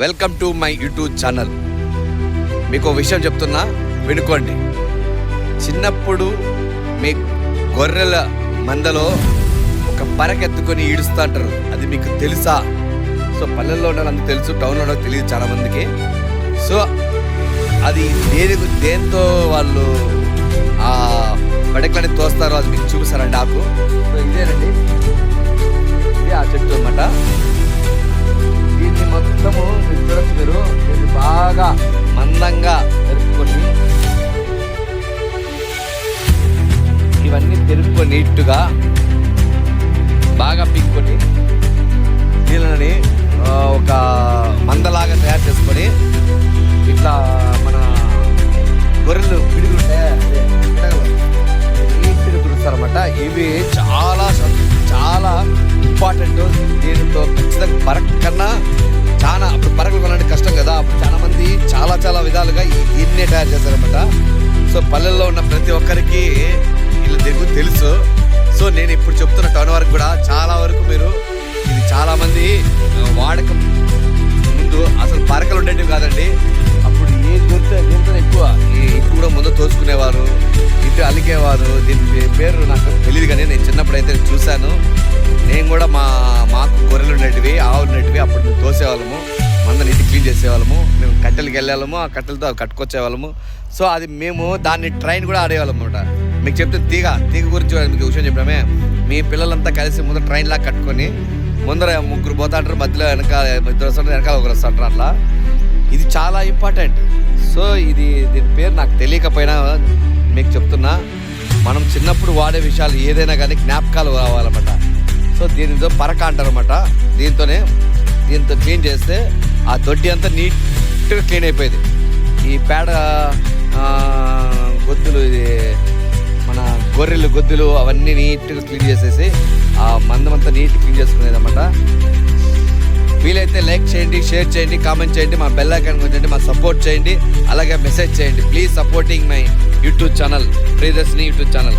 Welcome to my YouTube channel. మీకు ఒక విషయం చెప్తున్నా వినుకోండి. చిన్నప్పుడు మీ గొర్రెల మందలో ఒక పరకెత్తుకొని ఈడుస్తూ అంటారు. అది మీకు తెలుసా? సో పల్లెల్లో ఉండాలని తెలుసు టౌన్లో ఉండాలి తెలియదు చాలామందికి సో అది దేని దేంతో వాళ్ళు ఆ పడకలని తోస్తారో అది మీకు చూపిస్తారండి ఆకు. సో ఇదేనండి. ఇది ఆ చెట్టు అన్నమాట. ఇవన్నీ నీట్గా బాగా పిక్కుని దీనిని ఒక మందలాగా తయారు చేసుకొని ఇట్లా మన గొర్రెలు పిడుగుంటే అదే పిడగలు. ఇవి చాలా చాలా ఇంపార్టెంట్. దీనితో ఖచ్చితంగా పరక్ కన్నా చాలా అప్పుడు పరకలు కొనడానికి కష్టం కదా. అప్పుడు చాలా మంది చాలా చాలా విధాలుగా ఈ దీన్నే తయారు చేస్తారనమాట సో పల్లెల్లో ఉన్న ప్రతి ఒక్కరికి మీకు తెలుసు. సో నేను ఇప్పుడు చెప్తున్న టౌన్ వరకు కూడా చాలా వరకు మీరు ఇది చాలా మంది వాడకం ముందు అసలు పరకలు ఉండేవి కాదండి. అప్పుడు ఏ దొరికితే దీంతో ఎక్కువ. ఈ కూడా ముందు తోచుకునేవారు ఇంటి అలిగేవారు దీని పేరు నాకు తెలియదు కానీ నేను చిన్నప్పుడు అయితే చూశాను. నేను కూడా మా మాకు గొర్రెలు ఉండేటివి ఆవులు ఉండేటివి అప్పుడు మేము తోసేవాళ్ళము. మందని నీటి క్లీన్ చేసేవాళ్ళము. మేము కట్టెలకి వెళ్ళేవాళ్ళము ఆ కట్టెలతో కట్టుకొచ్చేవాళ్ళము. సో అది మేము దాన్ని ట్రైన్ కూడా ఆడేవాళ్ళం అనమాట మీకు చెప్తే తీగ తీగ గురించి మీకు విషయం చెప్పడమే. మీ పిల్లలంతా కలిసి ముందు ట్రైన్ లాగా కట్టుకొని ముందర ముగ్గురు పోతాంటారు మధ్యలో వెనకాల ఇద్దరు వస్తుంటారు వెనకాల ఒకరు వస్తుంటారు అట్లా. ఇది చాలా ఇంపార్టెంట్ సో ఇది దీని పేరు నాకు తెలియకపోయినా మీకు చెప్తున్నా. మనం చిన్నప్పుడు వాడే విషయాలు ఏదైనా కానీ జ్ఞాపకాలు కావాలన్నమాట సో దీనితో పరక అంటారన్నమాట దీంతోనే దీంతో క్లీన్ చేస్తే ఆ దొడ్డి అంతా నీట్గా క్లీన్ అయిపోయింది. ఈ పేడ గొద్దులు ఇది మన గొర్రెలు గొద్దులు అవన్నీ నీట్గా క్లీన్ చేసేసి ఆ మందమంతా నీట్ క్లీన్ చేసుకునేదన్నమాట. వీలైతే లైక్ చేయండి షేర్ చేయండి కామెంట్ చేయండి మా బెల్ ఐకాన్ కొంచండి మా సపోర్ట్ చేయండి అలాగే మెసేజ్ చేయండి. Please supporting my YouTube channel Priyadarshini YouTube channel.